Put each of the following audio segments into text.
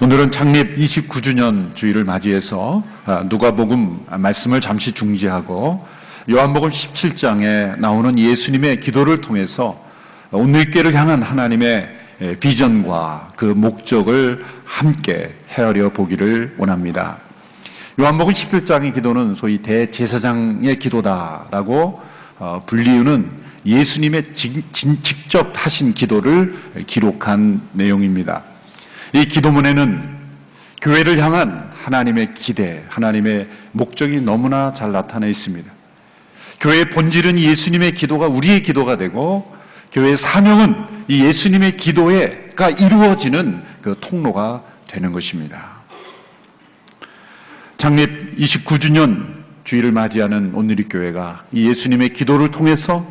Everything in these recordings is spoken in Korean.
오늘은 창립 29주년 주일을 맞이해서 아, 누가복음 말씀을 잠시 중지하고 요한복음 17장에 나오는 예수님의 기도를 통해서 온누리교를 향한 하나님의 예, 비전과 그 목적을 함께 헤아려 보기를 원합니다. 요한복음 17장의 기도는 소위 대제사장의 기도다라고 어, 불리우는 예수님의 직접 하신 기도를 기록한 내용입니다. 이 기도문에는 교회를 향한 하나님의 기대, 하나님의 목적이 너무나 잘 나타나 있습니다. 교회의 본질은 예수님의 기도가 우리의 기도가 되고 교회의 사명은 이 예수님의 기도가 이루어지는 그 통로가 되는 것입니다. 창립 29주년 주일을 맞이하는 온누리 교회가 이 예수님의 기도를 통해서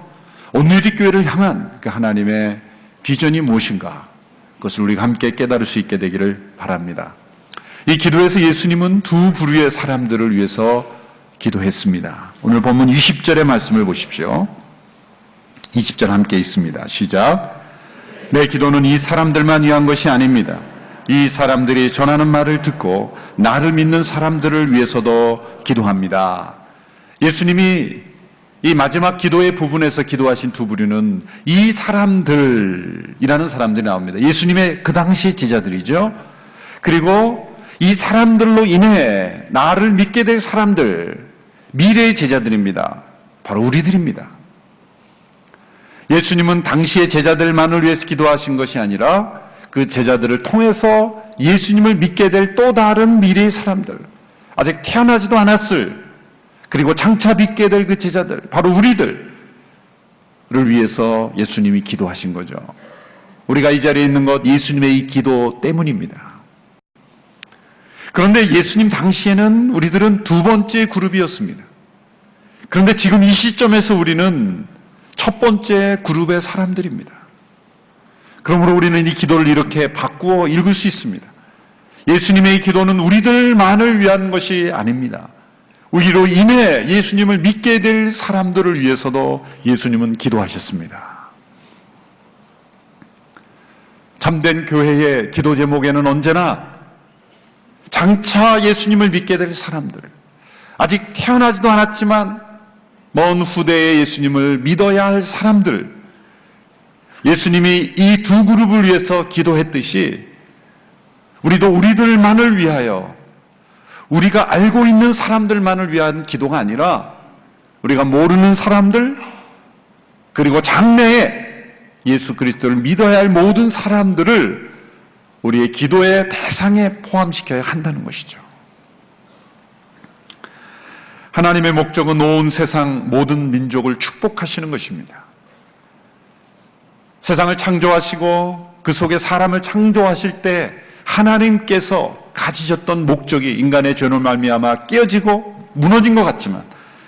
온누리 교회를 향한 그 하나님의 비전이 무엇인가 그것을 우리가 함께 깨달을 수 있게 되기를 바랍니다. 이 기도에서 예수님은 두 부류의 사람들을 위해서 기도했습니다. 오늘 본문 20절의 말씀을 보십시오. 20절 함께 있습니다. 시작. 내 기도는 이 사람들만 위한 것이 아닙니다. 이 사람들이 전하는 말을 듣고 나를 믿는 사람들을 위해서도 기도합니다. 예수님이 이 마지막 기도의 부분에서 기도하신 두 부류는 이 사람들이라는 사람들이 나옵니다. 예수님의 그 당시 제자들이죠. 그리고 이 사람들로 인해 나를 믿게 될 사람들, 미래의 제자들입니다. 바로 우리들입니다. 예수님은 당시의 제자들만을 위해서 기도하신 것이 아니라 그 제자들을 통해서 예수님을 믿게 될 또 다른 미래의 사람들, 아직 태어나지도 않았을, 그리고 장차 믿게 될 그 제자들, 바로 우리들을 위해서 예수님이 기도하신 거죠. 우리가 이 자리에 있는 것 예수님의 이 기도 때문입니다. 그런데 예수님 당시에는 우리들은 두 번째 그룹이었습니다. 그런데 지금 이 시점에서 우리는 첫 번째 그룹의 사람들입니다. 그러므로 우리는 이 기도를 이렇게 바꾸어 읽을 수 있습니다. 예수님의 이 기도는 우리들만을 위한 것이 아닙니다. 우리로 인해 예수님을 믿게 될 사람들을 위해서도 예수님은 기도하셨습니다. 참된 교회의 기도 제목에는 언제나 장차 예수님을 믿게 될 사람들, 아직 태어나지도 않았지만 먼 후대에 예수님을 믿어야 할 사람들, 예수님이 이 두 그룹을 위해서 기도했듯이 우리도 우리들만을 위하여 우리가 알고 있는 사람들만을 위한 기도가 아니라 우리가 모르는 사람들 그리고 장래에 예수 그리스도를 믿어야 할 모든 사람들을 우리의 기도의 대상에 포함시켜야 한다는 것이죠. 하나님의 목적은 온 세상 모든 민족을 축복하시는 것입니다. 세상을 창조하시고 그 속에 사람을 창조하실 때 하나님께서 가지셨던 목적이 인간의 죄로 말미암아 깨어지고 무너진 것 같지만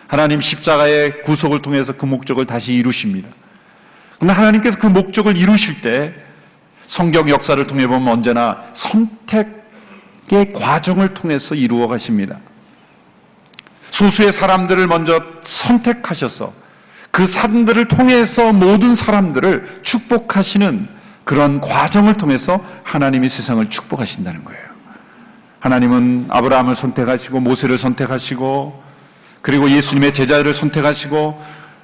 하나님 십자가의 구속을 통해서 그 목적을 다시 이루십니다. 근데 하나님께서 그 목적을 이루실 때 성경 역사를 통해 보면 언제나 선택의 과정을 통해서 이루어 가십니다. 소수의 사람들을 먼저 선택하셔서 그 사람들을 통해서 모든 사람들을 축복하시는 그런 과정을 통해서 하나님이 세상을 축복하신다는 거예요. 하나님은 아브라함을 선택하시고 모세를 선택하시고 그리고 예수님의 제자를 선택하시고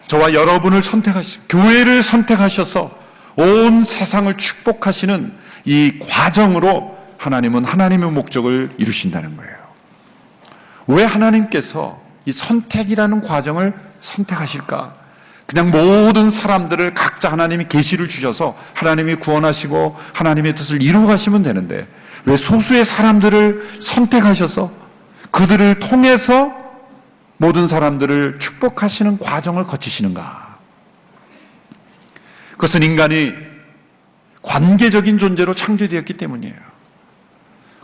저와 여러분을 선택하시고 교회를 선택하셔서 온 세상을 축복하시는 이 과정으로 하나님은 하나님의 목적을 이루신다는 거예요. 왜 하나님께서 이 선택이라는 과정을 선택하실까? 그냥 모든 사람들을 각자 하나님이 계시를 주셔서 하나님이 구원하시고 하나님의 뜻을 이루어 가시면 되는데 왜 소수의 사람들을 선택하셔서 그들을 통해서 모든 사람들을 축복하시는 과정을 거치시는가? 그것은 인간이 관계적인 존재로 창조되었기 때문이에요.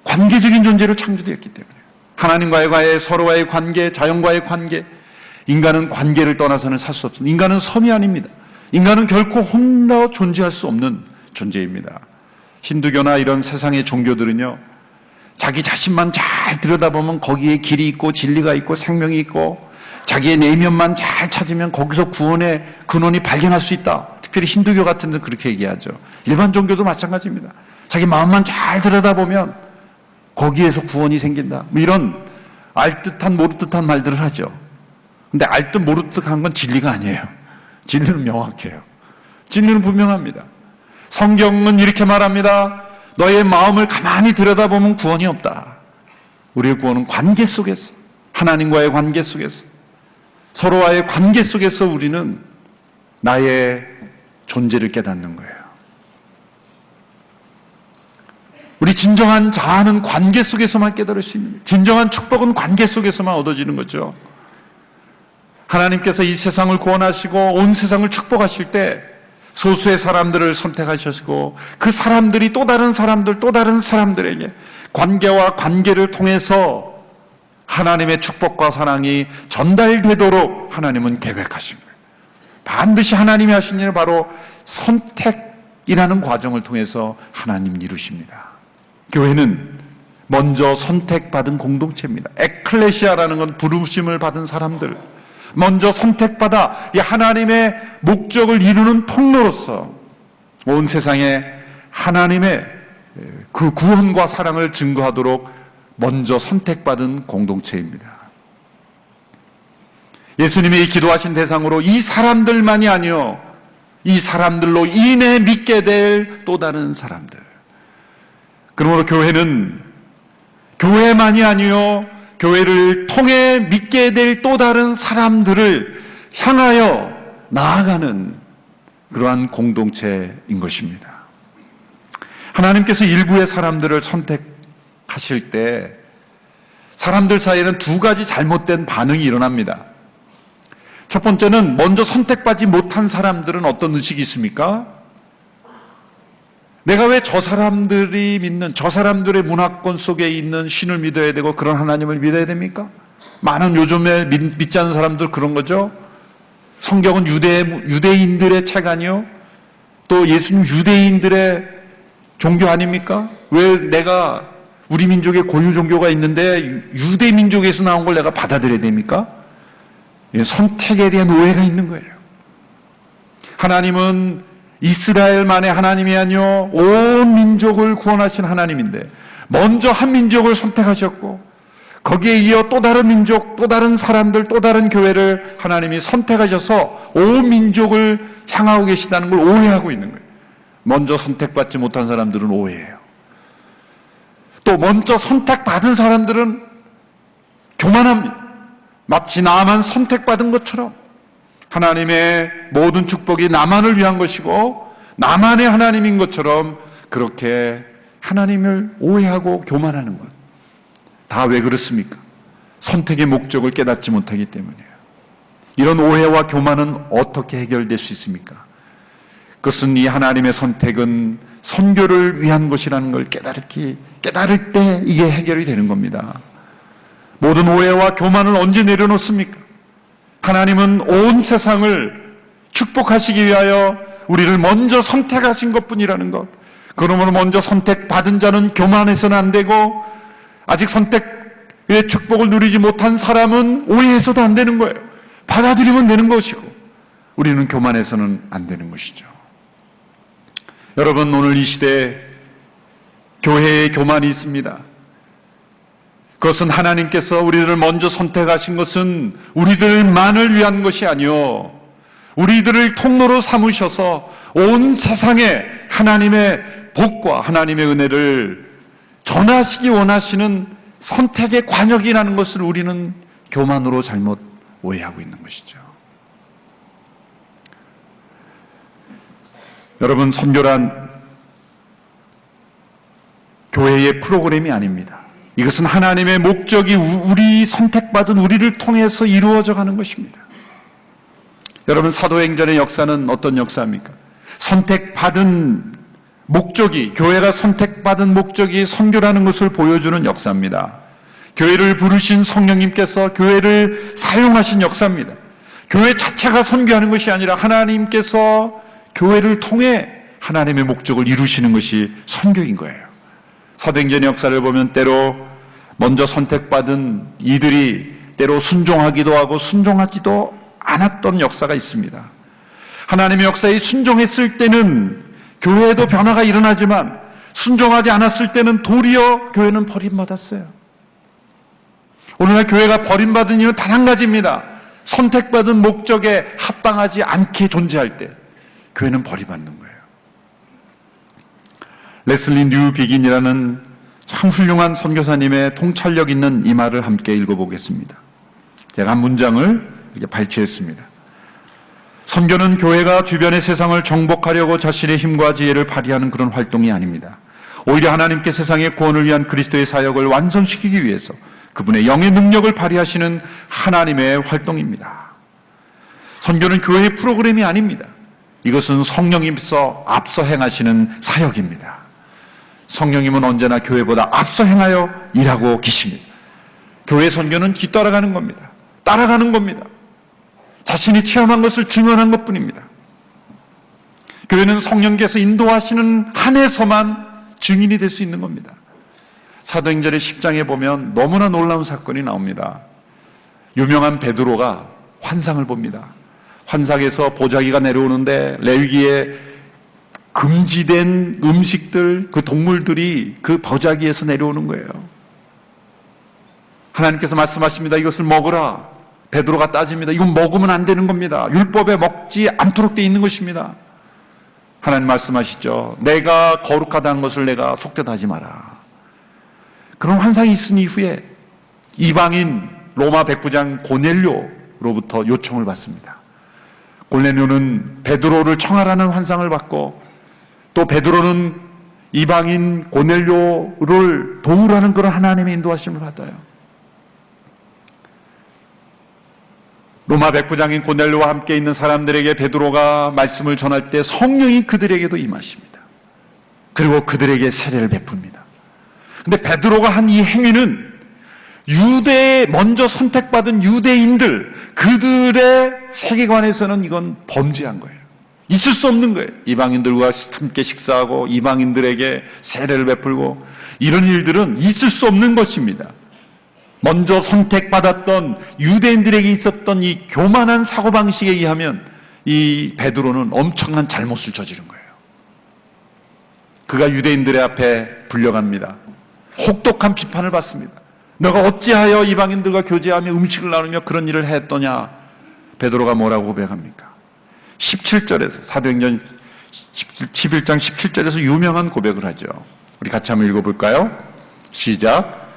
관계적인 존재로 창조되었기 때문에 하나님과의 과의 서로와의 관계, 자연과의 관계, 인간은 관계를 떠나서는 살 수 없습니다. 인간은 섬이 아닙니다. 인간은 결코 혼자 존재할 수 없는 존재입니다. 힌두교나 이런 세상의 종교들은요, 자기 자신만 잘 들여다보면 거기에 길이 있고 진리가 있고 생명이 있고 자기의 내면만 잘 찾으면 거기서 구원의 근원이 발견할 수 있다. 특별히 힌두교 같은 데는 그렇게 얘기하죠. 일반 종교도 마찬가지입니다. 자기 마음만 잘 들여다보면 거기에서 구원이 생긴다. 뭐 이런 알듯한 모르듯한 말들을 하죠. 근데 알듯 모르듯 한 건 진리가 아니에요. 진리는 명확해요. 진리는 분명합니다. 성경은 이렇게 말합니다. 너의 마음을 가만히 들여다보면 구원이 없다. 우리의 구원은 관계 속에서, 하나님과의 관계 속에서, 서로와의 관계 속에서 우리는 나의 존재를 깨닫는 거예요. 우리 진정한 자아는 관계 속에서만 깨달을 수 있는, 진정한 축복은 관계 속에서만 얻어지는 거죠. 하나님께서 이 세상을 구원하시고 온 세상을 축복하실 때 소수의 사람들을 선택하셨고 그 사람들이 또 다른 사람들, 또 다른 사람들에게 관계와 관계를 통해서 하나님의 축복과 사랑이 전달되도록 하나님은 계획하신 거예요. 반드시 하나님이 하신 일은 바로 선택이라는 과정을 통해서 하나님 이루십니다. 교회는 먼저 선택받은 공동체입니다. 에클레시아라는 건 부르심을 받은 사람들, 먼저 선택받아 이 하나님의 목적을 이루는 통로로서 온 세상에 하나님의 그 구원과 사랑을 증거하도록 먼저 선택받은 공동체입니다. 예수님이 기도하신 대상으로 이 사람들만이 아니요. 이 사람들로 인해 믿게 될 또 다른 사람들. 그러므로 교회는 교회만이 아니요. 교회를 통해 믿게 될 또 다른 사람들을 향하여 나아가는 그러한 공동체인 것입니다. 하나님께서 일부의 사람들을 선택하실 때 사람들 사이에는 두 가지 잘못된 반응이 일어납니다. 첫 번째는 먼저 선택받지 못한 사람들은 어떤 의식이 있습니까? 내가 왜 저 사람들이 믿는 저 사람들의 문화권 속에 있는 신을 믿어야 되고 그런 하나님을 믿어야 됩니까? 많은 요즘에 믿, 믿지 않는 사람들 그런 거죠. 성경은 유대 유대인들의 책 아니요? 또 예수님 유대인들의 종교 아닙니까? 왜 내가 우리 민족의 고유 종교가 있는데 유대 민족에서 나온 걸 내가 받아들여야 됩니까? 예, 선택에 대한 오해가 있는 거예요. 하나님은 이스라엘만의 하나님이 아니요 온 민족을 구원하신 하나님인데 먼저 한 민족을 선택하셨고 거기에 이어 또 다른 민족, 또 다른 사람들, 또 다른 교회를 하나님이 선택하셔서 온 민족을 향하고 계시다는 걸 오해하고 있는 거예요. 먼저 선택받지 못한 사람들은 오해해요. 또 먼저 선택받은 사람들은 교만합니다. 마치 나만 선택받은 것처럼 하나님의 모든 축복이 나만을 위한 것이고 나만의 하나님인 것처럼 그렇게 하나님을 오해하고 교만하는 것. 다 왜 그렇습니까? 선택의 목적을 깨닫지 못하기 때문이에요. 이런 오해와 교만은 어떻게 해결될 수 있습니까? 그것은 이 하나님의 선택은 선교를 위한 것이라는 걸 깨달기, 깨달을 때 이게 해결이 되는 겁니다. 모든 오해와 교만을 언제 내려놓습니까? 하나님은 온 세상을 축복하시기 위하여 우리를 먼저 선택하신 것 뿐이라는 것. 그러므로 먼저 선택받은 자는 교만해서는 안 되고, 아직 선택의 축복을 누리지 못한 사람은 오해해서도 안 되는 거예요. 받아들이면 되는 것이고, 우리는 교만해서는 안 되는 것이죠. 여러분, 오늘 이 시대에 교회에 교만이 있습니다. 그것은 하나님께서 우리들을 먼저 선택하신 것은 우리들만을 위한 것이 아니요. 우리들을 통로로 삼으셔서 온 세상에 하나님의 복과 하나님의 은혜를 전하시기 원하시는 선택의 관역이라는 것을 우리는 교만으로 잘못 오해하고 있는 것이죠. 여러분, 선교란 교회의 프로그램이 아닙니다. 이것은 하나님의 목적이 우리 선택받은 우리를 통해서 이루어져 가는 것입니다. 여러분, 사도행전의 역사는 어떤 역사입니까? 선택받은 목적이, 교회가 선택받은 목적이 선교라는 것을 보여주는 역사입니다. 교회를 부르신 성령님께서 교회를 사용하신 역사입니다. 교회 자체가 선교하는 것이 아니라 하나님께서 교회를 통해 하나님의 목적을 이루시는 것이 선교인 거예요. 사도행전의 역사를 보면 때로 먼저 선택받은 이들이 때로 순종하기도 하고 순종하지도 않았던 역사가 있습니다. 하나님의 역사에 순종했을 때는 교회에도 변화가 일어나지만 순종하지 않았을 때는 도리어 교회는 버림받았어요. 오늘날 교회가 버림받은 이유는 단 한 가지입니다. 선택받은 목적에 합당하지 않게 존재할 때 교회는 버림받는 거예요. 레슬리 뉴 비긴이라는 참 훌륭한 선교사님의 통찰력 있는 이 말을 함께 읽어보겠습니다. 제가 한 문장을 이렇게 발췌했습니다. 선교는 교회가 주변의 세상을 정복하려고 자신의 힘과 지혜를 발휘하는 그런 활동이 아닙니다. 오히려 하나님께 세상의 구원을 위한 그리스도의 사역을 완성시키기 위해서 그분의 영의 능력을 발휘하시는 하나님의 활동입니다. 선교는 교회의 프로그램이 아닙니다. 이것은 성령님께서 앞서 행하시는 사역입니다. 성령님은 언제나 교회보다 앞서 행하여 일하고 계십니다. 교회 선교는 뒤따라가는 겁니다. 따라가는 겁니다. 자신이 체험한 것을 증언한 것 뿐입니다. 교회는 성령께서 인도하시는 한에서만 증인이 될 수 있는 겁니다. 사도행전의 10장에 보면 너무나 놀라운 사건이 나옵니다. 유명한 베드로가 환상을 봅니다. 환상에서 보자기가 내려오는데 레위기에 금지된 음식들, 그 동물들이 그 보자기에서 내려오는 거예요. 하나님께서 말씀하십니다. 이것을 먹으라. 베드로가 따집니다. 이건 먹으면 안 되는 겁니다. 율법에 먹지 않도록 돼 있는 것입니다. 하나님 말씀하시죠. 내가 거룩하다는 것을 내가 속되다 하지 마라. 그런 환상이 있은 이후에 이방인 로마 백부장 고넬료로부터 요청을 받습니다. 고넬료는 베드로를 청하라는 환상을 받고 또 베드로는 이방인 고넬료를 도우라는 그런 하나님의 인도하심을 받아요. 로마 백부장인 고넬료와 함께 있는 사람들에게 베드로가 말씀을 전할 때 성령이 그들에게도 임하십니다. 그리고 그들에게 세례를 베풉니다. 근데 베드로가 한 이 행위는 유대에 먼저 선택받은 유대인들 그들의 세계관에서는 이건 범죄한 거예요. 있을 수 없는 거예요. 이방인들과 함께 식사하고 이방인들에게 세례를 베풀고 이런 일들은 있을 수 없는 것입니다. 먼저 선택받았던 유대인들에게 있었던 이 교만한 사고방식에 의하면 이 베드로는 엄청난 잘못을 저지른 거예요. 그가 유대인들의 앞에 불려갑니다. 혹독한 비판을 받습니다. 너가 어찌하여 이방인들과 교제하며 음식을 나누며 그런 일을 했더냐? 베드로가 뭐라고 고백합니까? 17절에서 사도행전 11장 17절에서 유명한 고백을 하죠. 우리 같이 한번 읽어볼까요? 시작.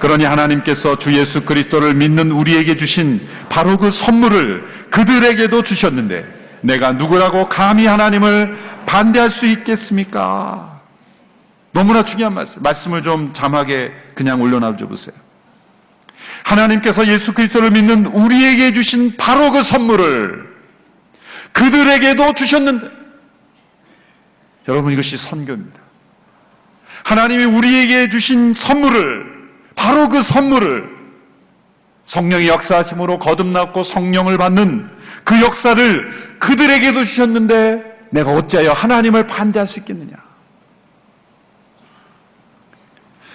그러니 하나님께서 주 예수 그리스도를 믿는 우리에게 주신 바로 그 선물을 그들에게도 주셨는데 내가 누구라고 감히 하나님을 반대할 수 있겠습니까? 너무나 중요한 말씀. 말씀을 좀 자막에 그냥 올려놔줘 보세요. 하나님께서 예수 그리스도를 믿는 우리에게 주신 바로 그 선물을 그들에게도 주셨는데 여러분 이것이 선교입니다. 하나님이 우리에게 주신 선물을 바로 그 선물을 성령의 역사하심으로 거듭났고 성령을 받는 그 역사를 그들에게도 주셨는데 내가 어찌하여 하나님을 반대할 수 있겠느냐?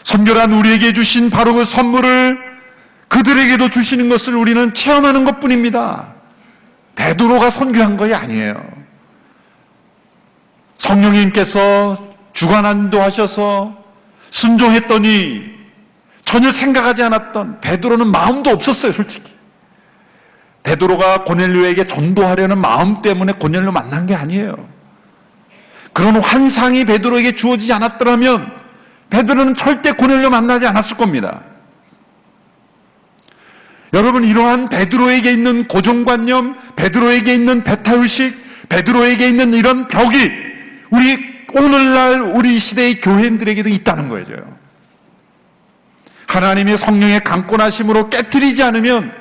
선교란 우리에게 주신 바로 그 선물을 그들에게도 주시는 것을 우리는 체험하는 것 뿐입니다. 베드로가 선교한 것이 아니에요. 성령님께서 주관한도 하셔서 순종했더니 전혀 생각하지 않았던 베드로는 마음도 없었어요, 솔직히. 베드로가 고넬료에게 전도하려는 마음 때문에 고넬료 만난 게 아니에요. 그런 환상이 베드로에게 주어지지 않았더라면 베드로는 절대 고넬료 만나지 않았을 겁니다. 여러분 이러한 베드로에게 있는 고정관념, 베드로에게 있는 배타의식, 베드로에게 있는 이런 벽이 우리 오늘날 우리 시대의 교회인들에게도 있다는 거예요. 하나님의 성령의 강권하심으로 깨뜨리지 않으면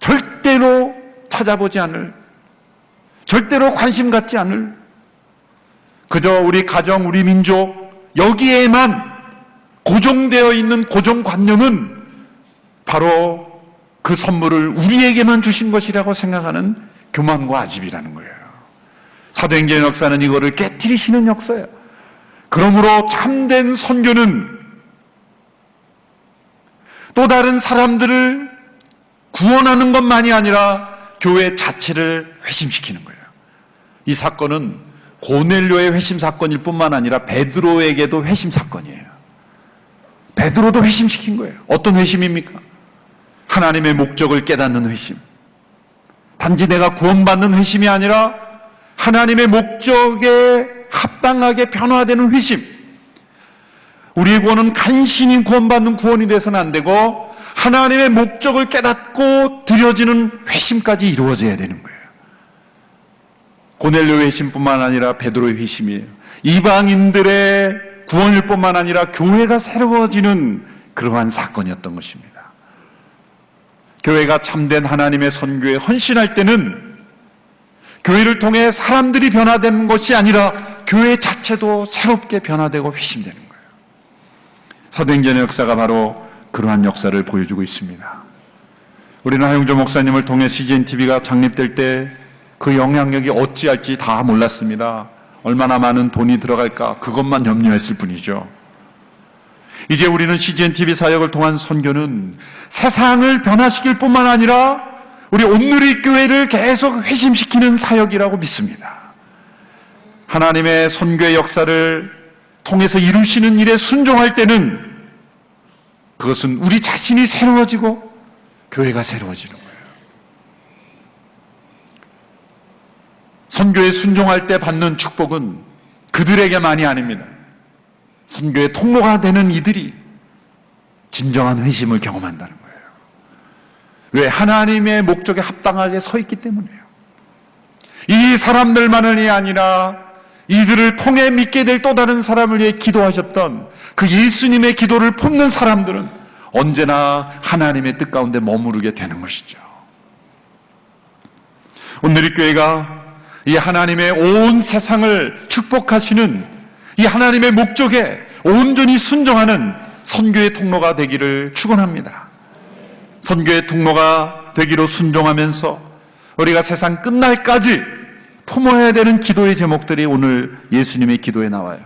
절대로 찾아보지 않을, 절대로 관심 갖지 않을, 그저 우리 가정, 우리 민족, 여기에만 고정되어 있는 고정관념은 바로 그 선물을 우리에게만 주신 것이라고 생각하는 교만과 아집이라는 거예요. 사도행전 역사는 이거를 깨뜨리시는 역사예요. 그러므로 참된 선교는 또 다른 사람들을 구원하는 것만이 아니라 교회 자체를 회심시키는 거예요. 이 사건은 고넬료의 회심 사건일 뿐만 아니라 베드로에게도 회심 사건이에요. 베드로도 회심시킨 거예요. 어떤 회심입니까? 하나님의 목적을 깨닫는 회심. 단지 내가 구원받는 회심이 아니라 하나님의 목적에 합당하게 변화되는 회심. 우리의 구원은 간신히 구원받는 구원이 돼서는 안 되고 하나님의 목적을 깨닫고 드려지는 회심까지 이루어져야 되는 거예요. 고넬료 회심뿐만 아니라 베드로의 회심이에요. 이방인들의 구원일 뿐만 아니라 교회가 새로워지는 그러한 사건이었던 것입니다. 교회가 참된 하나님의 선교에 헌신할 때는 교회를 통해 사람들이 변화되는 것이 아니라 교회 자체도 새롭게 변화되고 회심되는 거예요. 사도행전의 역사가 바로 그러한 역사를 보여주고 있습니다. 우리는 하용조 목사님을 통해 CGN TV가 창립될 때 그 영향력이 어찌할지 다 몰랐습니다. 얼마나 많은 돈이 들어갈까 그것만 염려했을 뿐이죠. 이제 우리는 CGN TV 사역을 통한 선교는 세상을 변화시킬 뿐만 아니라 우리 온누리 교회를 계속 회심시키는 사역이라고 믿습니다. 하나님의 선교의 역사를 통해서 이루시는 일에 순종할 때는 그것은 우리 자신이 새로워지고 교회가 새로워지는 거예요. 선교에 순종할 때 받는 축복은 그들에게만이 아닙니다. 선교의 통로가 되는 이들이 진정한 회심을 경험한다는 거예요. 왜? 하나님의 목적에 합당하게 서 있기 때문이에요. 이 사람들만이 아니라 이들을 통해 믿게 될 또 다른 사람을 위해 기도하셨던 그 예수님의 기도를 품는 사람들은 언제나 하나님의 뜻 가운데 머무르게 되는 것이죠. 오늘 이 교회가 이 하나님의 온 세상을 축복하시는 이 하나님의 목적에 온전히 순종하는 선교의 통로가 되기를 축원합니다. 선교의 통로가 되기로 순종하면서 우리가 세상 끝날까지 품어야 되는 기도의 제목들이 오늘 예수님의 기도에 나와요.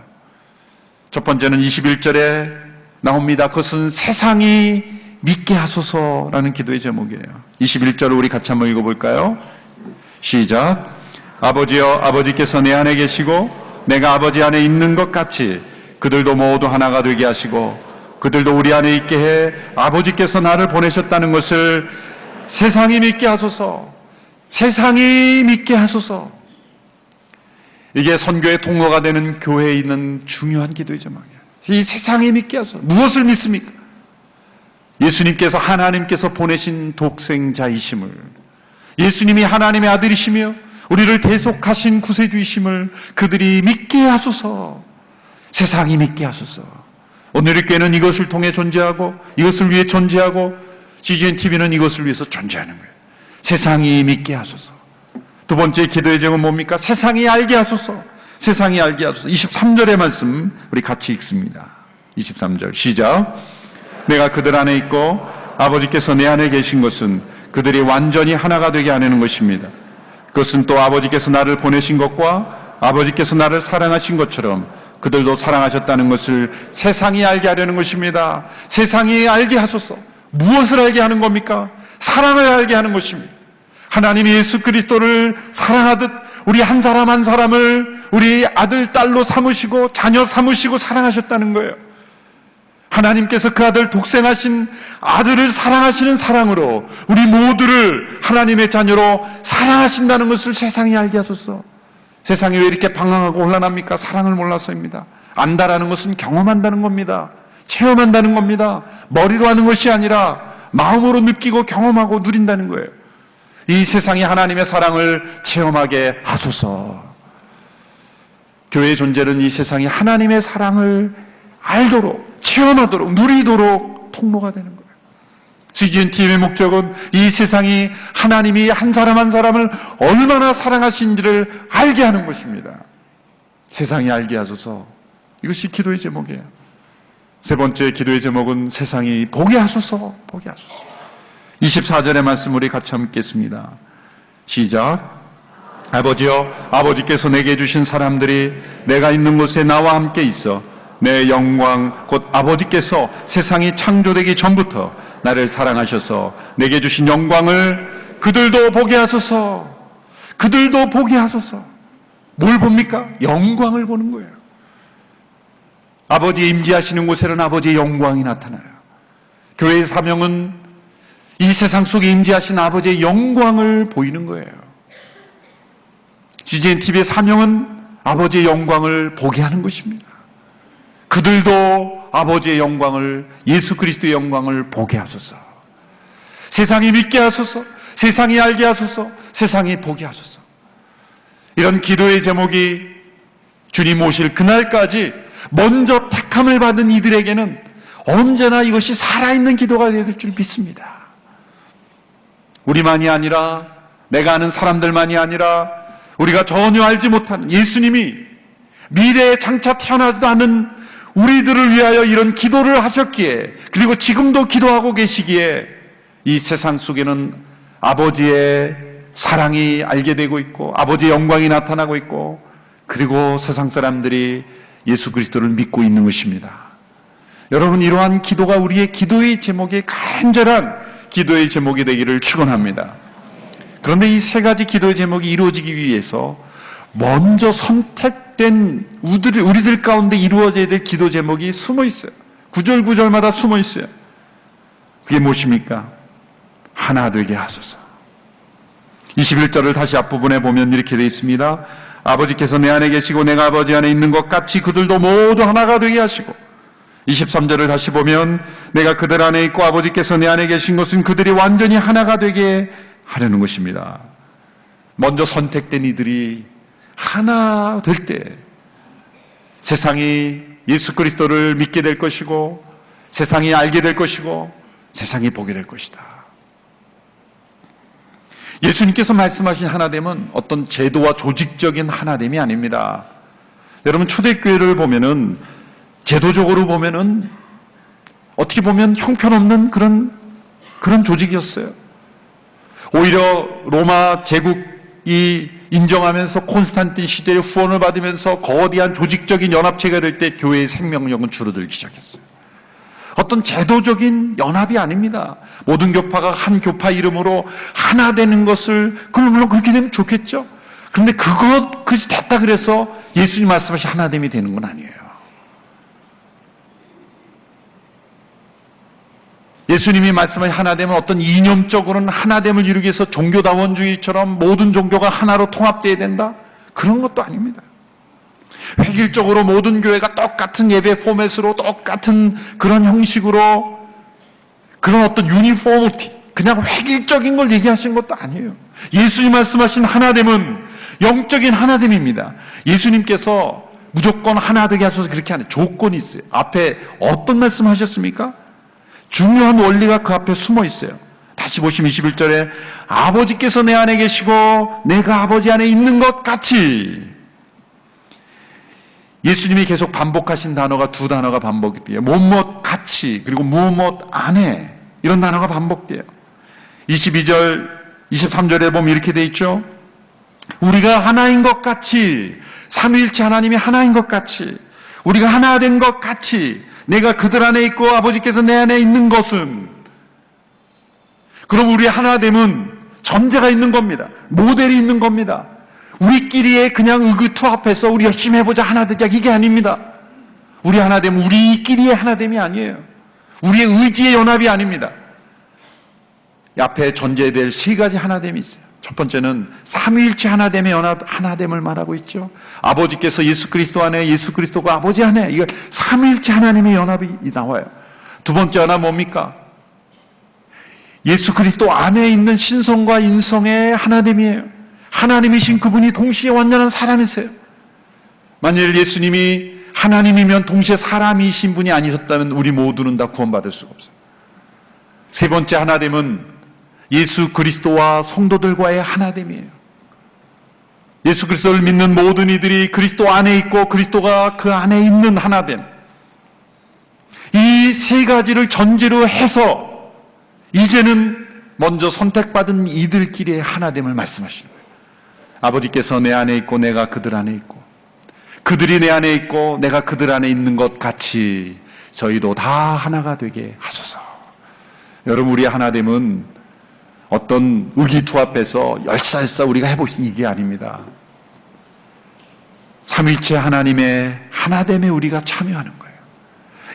첫 번째는 21절에 나옵니다. 그것은 세상이 믿게 하소서라는 기도의 제목이에요. 21절을 우리 같이 한번 읽어볼까요? 시작. 아버지여, 아버지께서 내 안에 계시고 내가 아버지 안에 있는 것 같이 그들도 모두 하나가 되게 하시고 그들도 우리 안에 있게 해 아버지께서 나를 보내셨다는 것을 세상이 믿게 하소서. 세상이 믿게 하소서. 이게 선교의 통로가 되는 교회에 있는 중요한 제목이에요. 이 세상이 믿게 하소서. 무엇을 믿습니까? 예수님께서 하나님께서 보내신 독생자이심을 예수님이 하나님의 아들이시며 우리를 대속하신 구세주이심을 그들이 믿게 하소서. 세상이 믿게 하소서. 오늘의 교회는 이것을 통해 존재하고 이것을 위해 존재하고 CGN TV는 이것을 위해서 존재하는 거예요. 세상이 믿게 하소서. 두 번째 기도의 제목은 뭡니까? 세상이 알게 하소서. 세상이 알게 하소서. 23절의 말씀 우리 같이 읽습니다. 23절 시작. 내가 그들 안에 있고 아버지께서 내 안에 계신 것은 그들이 완전히 하나가 되게 하려는 것입니다. 그것은 또 아버지께서 나를 보내신 것과 아버지께서 나를 사랑하신 것처럼 그들도 사랑하셨다는 것을 세상이 알게 하려는 것입니다. 세상이 알게 하소서. 무엇을 알게 하는 겁니까? 사랑을 알게 하는 것입니다. 하나님이 예수 그리스도를 사랑하듯 우리 한 사람 한 사람을 우리 아들, 딸로 삼으시고 자녀 삼으시고 사랑하셨다는 거예요. 하나님께서 그 아들 독생하신 아들을 사랑하시는 사랑으로 우리 모두를 하나님의 자녀로 사랑하신다는 것을 세상이 알게 하소서. 세상이 왜 이렇게 방황하고 혼란합니까? 사랑을 몰라서입니다. 안다라는 것은 경험한다는 겁니다. 체험한다는 겁니다. 머리로 하는 것이 아니라 마음으로 느끼고 경험하고 누린다는 거예요. 이 세상이 하나님의 사랑을 체험하게 하소서. 교회의 존재는 이 세상이 하나님의 사랑을 알도록, 체험하도록, 누리도록 통로가 되는 거예요. CGN TV의 목적은 이 세상이 하나님이 한 사람 한 사람을 얼마나 사랑하신지를 알게 하는 것입니다. 세상이 알게 하소서. 이것이 기도의 제목이에요. 세 번째 기도의 제목은 세상이 보게 하소서, 보게 하소서. 24절의 말씀 우리 같이 함께 습니다 시작. 아버지여, 아버지께서 내게 주신 사람들이 내가 있는 곳에 나와 함께 있어 내 영광 곧 아버지께서 세상이 창조되기 전부터 나를 사랑하셔서 내게 주신 영광을 그들도 보게 하소서. 그들도 보게 하소서. 뭘 봅니까? 영광을 보는 거예요. 아버지의 임재하시는 곳에는 아버지의 영광이 나타나요. 교회의 사명은 이 세상 속에 임재하신 아버지의 영광을 보이는 거예요. CGN TV의 사명은 아버지의 영광을 보게 하는 것입니다. 그들도 아버지의 영광을 예수 그리스도의 영광을 보게 하소서. 세상이 믿게 하소서. 세상이 알게 하소서. 세상이 보게 하소서. 이런 기도의 제목이 주님 오실 그날까지 먼저 택함을 받은 이들에게는 언제나 이것이 살아있는 기도가 될 줄 믿습니다. 우리만이 아니라 내가 아는 사람들만이 아니라 우리가 전혀 알지 못하는 예수님이 미래에 장차 태어나지도 않은 우리들을 위하여 이런 기도를 하셨기에 그리고 지금도 기도하고 계시기에 이 세상 속에는 아버지의 사랑이 알게 되고 있고 아버지의 영광이 나타나고 있고 그리고 세상 사람들이 예수 그리스도를 믿고 있는 것입니다. 여러분 이러한 기도가 우리의 기도의 제목이 간절한 기도의 제목이 되기를 축원합니다. 그런데 이 세 가지 기도의 제목이 이루어지기 위해서 먼저 선택 된 우리들, 우리들 가운데 이루어져야 될 기도 제목이 숨어 있어요. 구절 구절마다 숨어 있어요. 그게 무엇입니까? 하나 되게 하소서. 21절을 다시 앞부분에 보면 이렇게 되어 있습니다. 아버지께서 내 안에 계시고 내가 아버지 안에 있는 것 같이 그들도 모두 하나가 되게 하시고 23절을 다시 보면 내가 그들 안에 있고 아버지께서 내 안에 계신 것은 그들이 완전히 하나가 되게 하려는 것입니다. 먼저 선택된 이들이 하나 될 때 세상이 예수 그리스도를 믿게 될 것이고 세상이 알게 될 것이고 세상이 보게 될 것이다. 예수님께서 말씀하신 하나됨은 어떤 제도와 조직적인 하나됨이 아닙니다. 여러분 초대교회를 보면은 제도적으로 보면은 어떻게 보면 형편없는 그런 그런 조직이었어요. 오히려 로마 제국이 인정하면서 콘스탄틴 시대의 후원을 받으면서 거대한 조직적인 연합체가 될 때 교회의 생명력은 줄어들기 시작했어요. 어떤 제도적인 연합이 아닙니다. 모든 교파가 한 교파 이름으로 하나 되는 것을, 그럼 물론 그렇게 되면 좋겠죠? 그런데 그것, 그것이 됐다 그래서 예수님 말씀하신 하나됨이 되는 건 아니에요. 예수님이 말씀하신 하나됨은 어떤 이념적으로는 하나됨을 이루기 위해서 종교다원주의처럼 모든 종교가 하나로 통합되어야 된다? 그런 것도 아닙니다. 획일적으로 모든 교회가 똑같은 예배 포맷으로 똑같은 그런 형식으로 그런 어떤 유니포미티, 그냥 획일적인 걸 얘기하신 것도 아니에요. 예수님 말씀하신 하나됨은 영적인 하나됨입니다. 예수님께서 무조건 하나 되게 하셔서 그렇게 하는 조건이 있어요. 앞에 어떤 말씀 하셨습니까? 중요한 원리가 그 앞에 숨어 있어요. 다시 보시면 21절에 아버지께서 내 안에 계시고 내가 아버지 안에 있는 것 같이 예수님이 계속 반복하신 단어가 두 단어가 반복돼요. 뭐뭐 같이 그리고 무엇 안에 이런 단어가 반복돼요. 22절, 23절에 보면 이렇게 돼 있죠. 우리가 하나인 것 같이 삼위일체 하나님이 하나인 것 같이 우리가 하나 된 것 같이 내가 그들 안에 있고 아버지께서 내 안에 있는 것은 그럼 우리 하나됨은 전제가 있는 겁니다. 모델이 있는 겁니다. 우리끼리의 그냥 의기투합해서 우리 열심히 해보자 하나 되자 이게 아닙니다. 우리 하나됨 우리끼리의 하나됨이 아니에요. 우리의 의지의 연합이 아닙니다. 이 앞에 전제될 세 가지 하나됨이 있어요. 첫 번째는 삼위일체 하나됨의 연합 하나됨을 말하고 있죠. 아버지께서 예수 그리스도 안에 예수 그리스도가 아버지 안에 이거 삼위일체 하나님의 연합이 나와요. 두 번째 하나 뭡니까? 예수 그리스도 안에 있는 신성과 인성의 하나됨이에요. 하나님이신 그분이 동시에 완전한 사람이세요. 만일 예수님이 하나님이면 동시에 사람이신 분이 아니셨다면 우리 모두는 다 구원받을 수가 없어요. 세 번째 하나됨은 예수 그리스도와 성도들과의 하나됨이에요. 예수 그리스도를 믿는 모든 이들이 그리스도 안에 있고 그리스도가 그 안에 있는 하나됨. 이 세 가지를 전제로 해서 이제는 먼저 선택받은 이들끼리의 하나됨을 말씀하시는 거예요. 아버지께서 내 안에 있고 내가 그들 안에 있고 그들이 내 안에 있고 내가 그들 안에 있는 것 같이 저희도 다 하나가 되게 하소서. 여러분 우리의 하나됨은 어떤 의기투합해서 열살사 우리가 해볼 수 이게 아닙니다. 삼위일체 하나님의 하나됨에 우리가 참여하는 거예요.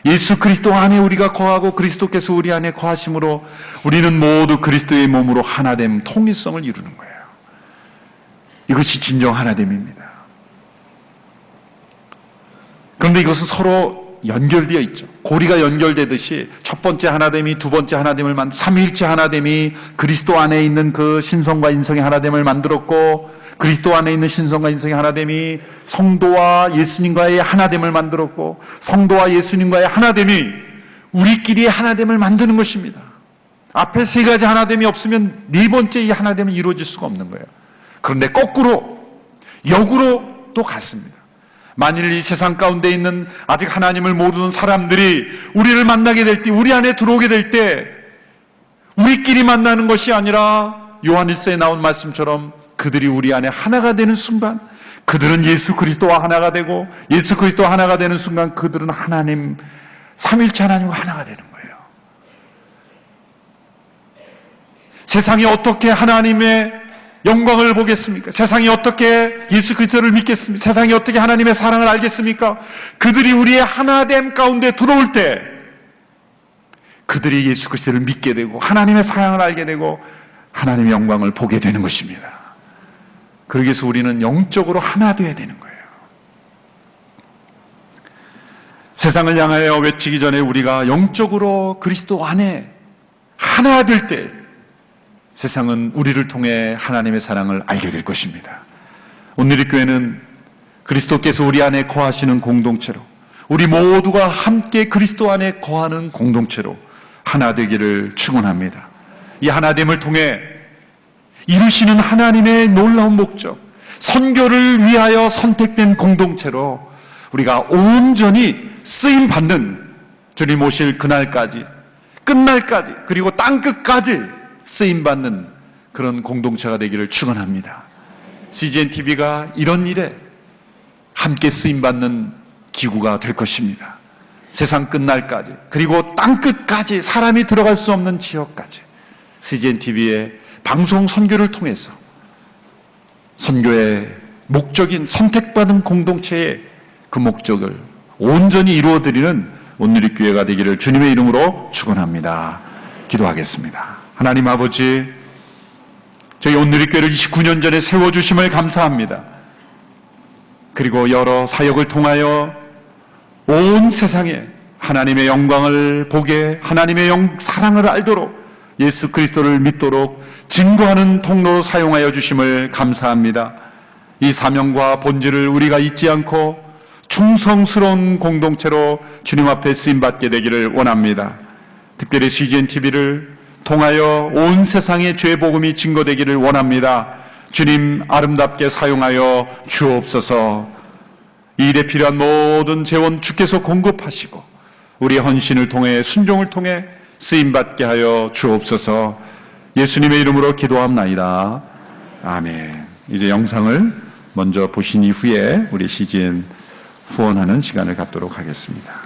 예수 그리스도 안에 우리가 거하고 그리스도께서 우리 안에 거하심으로 우리는 모두 그리스도의 몸으로 하나됨 통일성을 이루는 거예요. 이것이 진정 하나됨입니다. 그런데 이것은 서로 연결되어 있죠. 고리가 연결되듯이 첫 번째 하나됨이 두 번째 하나됨을 만 삼위일체 하나됨이 그리스도 안에 있는 그 신성과 인성의 하나됨을 만들었고 그리스도 안에 있는 신성과 인성의 하나됨이 성도와 예수님과의 하나됨을 만들었고 성도와 예수님과의 하나됨이 우리끼리의 하나됨을 만드는 것입니다. 앞에 세 가지 하나됨이 없으면 네 번째 이 하나됨은 이루어질 수가 없는 거예요. 그런데 거꾸로 역으로 또 같습니다. 만일 이 세상 가운데 있는 아직 하나님을 모르는 사람들이 우리를 만나게 될 때, 우리 안에 들어오게 될 때, 우리끼리 만나는 것이 아니라 요한일서에 나온 말씀처럼 그들이 우리 안에 하나가 되는 순간, 그들은 예수 그리스도와 하나가 되고, 예수 그리스도와 하나가 되는 순간 그들은 하나님, 삼일체 하나님과 하나가 되는 거예요. 세상이 어떻게 하나님의 영광을 보겠습니까? 세상이 어떻게 예수 그리스도를 믿겠습니까? 세상이 어떻게 하나님의 사랑을 알겠습니까? 그들이 우리의 하나됨 가운데 들어올 때 그들이 예수 그리스도를 믿게 되고 하나님의 사랑을 알게 되고 하나님의 영광을 보게 되는 것입니다. 그러기 위해서 우리는 영적으로 하나 되어야 되는 거예요. 세상을 향하여 외치기 전에 우리가 영적으로 그리스도 안에 하나 될 때 세상은 우리를 통해 하나님의 사랑을 알게 될 것입니다. 오늘 이 교회는 그리스도께서 우리 안에 거하시는 공동체로 우리 모두가 함께 그리스도 안에 거하는 공동체로 하나 되기를 축원합니다. 이 하나됨을 통해 이루시는 하나님의 놀라운 목적, 선교를 위하여 선택된 공동체로 우리가 온전히 쓰임 받는 주님 오실 그날까지 끝날까지 그리고 땅 끝까지 쓰임 받는 그런 공동체가 되기를 축원합니다. CGN TV가 이런 일에 함께 쓰임 받는 기구가 될 것입니다. 세상 끝날까지 그리고 땅 끝까지 사람이 들어갈 수 없는 지역까지 CGN TV의 방송 선교를 통해서 선교의 목적인 선택받은 공동체의 그 목적을 온전히 이루어 드리는 온누리 교회가 되기를 주님의 이름으로 축원합니다. 기도하겠습니다. 하나님 아버지 저희 온누리 교회를 29년 전에 세워 주심을 감사합니다. 그리고 여러 사역을 통하여 온 세상에 하나님의 영광을 보게 하나님의 영, 사랑을 알도록 예수 그리스도를 믿도록 증거하는 통로로 사용하여 주심을 감사합니다. 이 사명과 본질을 우리가 잊지 않고 충성스러운 공동체로 주님 앞에 쓰임 받게 되기를 원합니다. 특별히 CGN TV를 통하여 온 세상에 죄 복음이 증거되기를 원합니다. 주님 아름답게 사용하여 주옵소서. 이 일에 필요한 모든 재원 주께서 공급하시고 우리 헌신을 통해 순종을 통해 쓰임 받게 하여 주옵소서. 예수님의 이름으로 기도합나이다. 아멘. 이제 영상을 먼저 보신 이후에 우리 CGN 후원하는 시간을 갖도록 하겠습니다.